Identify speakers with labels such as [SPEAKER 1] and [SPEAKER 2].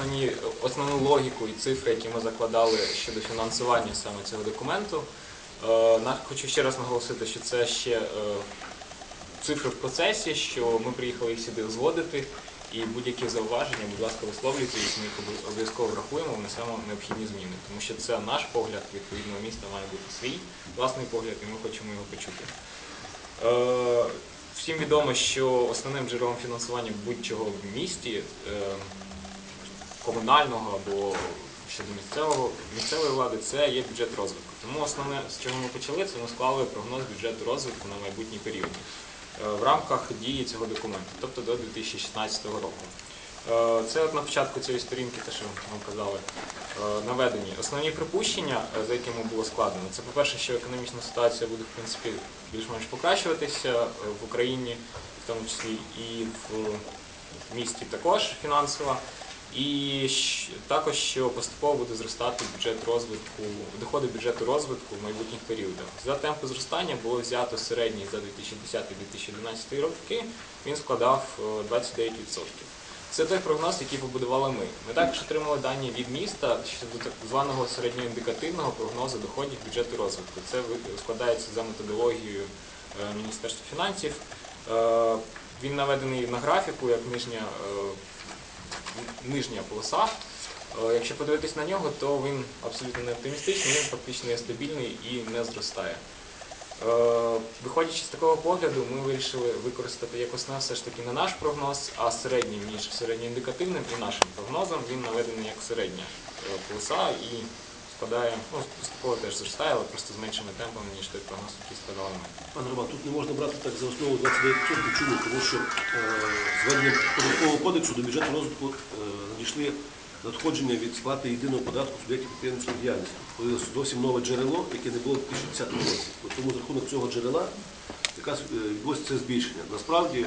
[SPEAKER 1] основні, основну логіку і цифри, які ми закладали щодо фінансування саме цього документу. Е, Хочу ще раз наголосити, що це ще е, цифри в процесі, що ми приїхали їх сюди узгодити, і будь-які зауваження, будь ласка, висловлюйте їх, ми їх обов'язково врахуємо, внесемо необхідні зміни. Тому що це наш погляд, відповідного міста має бути свій власний погляд, і ми хочемо його почути. Е, Всім відомо, що основним джерелом фінансування будь-чого в місті комунального або щодо місцевого місцевої влади це є бюджет розвитку. Тому основне, з чого ми почали, це ми склали прогноз бюджету розвитку на майбутній період е, в рамках дії цього документу, тобто до 2016 року. Е, Це от на початку цієї сторінки, те, що вам казали, е, наведені. Основні припущення, за якими було складено, це по-перше, що економічна ситуація буде в принципі більш-менш покращуватися в Україні, в тому числі і в місті також фінансово. І також, що поступово буде зростати бюджет розвитку, доходи бюджету розвитку в майбутніх періодах. За темпи зростання було взято середній за 2010-2011 роки, він складав е, 29%. Це той прогноз, який побудували ми. Ми також отримали дані від міста щодо так званого середньоіндикативного прогнозу доходів бюджету розвитку. Це складається за методологією е, Міністерства фінансів. Е, Він наведений на графіку як нижня, е, нижня полоса. Е, Якщо подивитись на нього, то він абсолютно не оптимістичний, він фактично нестабільний стабільний і не зростає. Е, Виходячи з такого погляду, ми вирішили використати як основне все ж таки не наш прогноз, а середній між середньоіндикативним і нашим прогнозом. Він наведений як середня е, полоса і складає, ну, поступово теж зростає, але просто з меншими темпами, ніж той прогноз, який складали ми.
[SPEAKER 2] Пане Роман, тут не можна брати так за основу 29%. Чому? Тому що е, зведенням податкового кодексу до бюджету розвитку е, надійшли надходження від сплати єдиного податку суб'єктів підприємницької діяльності. Зовсім нове джерело, яке не було в 2010 році. Тому за рахунок цього джерела якраз е, відбулося це збільшення. Насправді